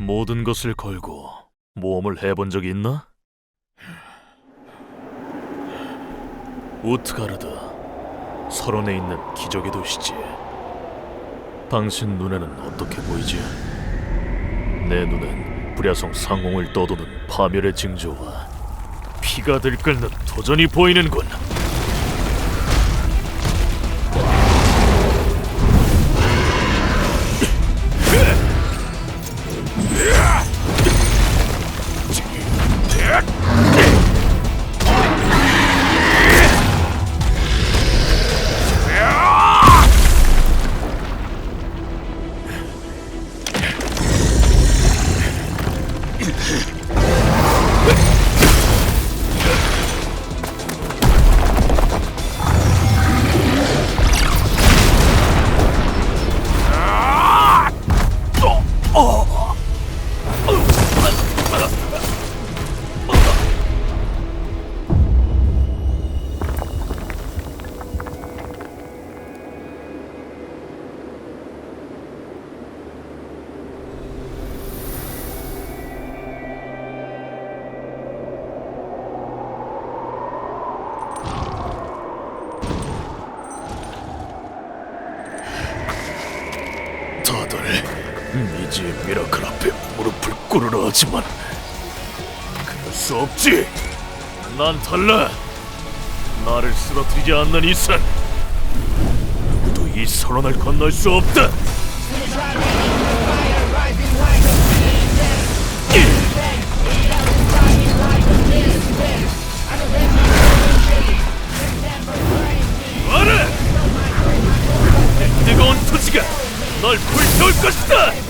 모든 것을 걸고 모험을 해본 적이 있나? 우트가르드, 설원에 있는 기적의 도시지. 당신 눈에는 어떻게 보이지? 내 눈엔 불야성 상공을 떠도는 파멸의 징조와 피가 들끓는 도전이 보이는군. 아, 어! 다들 미지의 미라클 앞에 무릎을 꿇으라 하지만 그럴 수 없지. 난 달라. 나를 쓰러뜨리지 않는 이상 누구도 이 선언을 건널 수 없다. 뜨거운 토지가 널 불태울 것이다!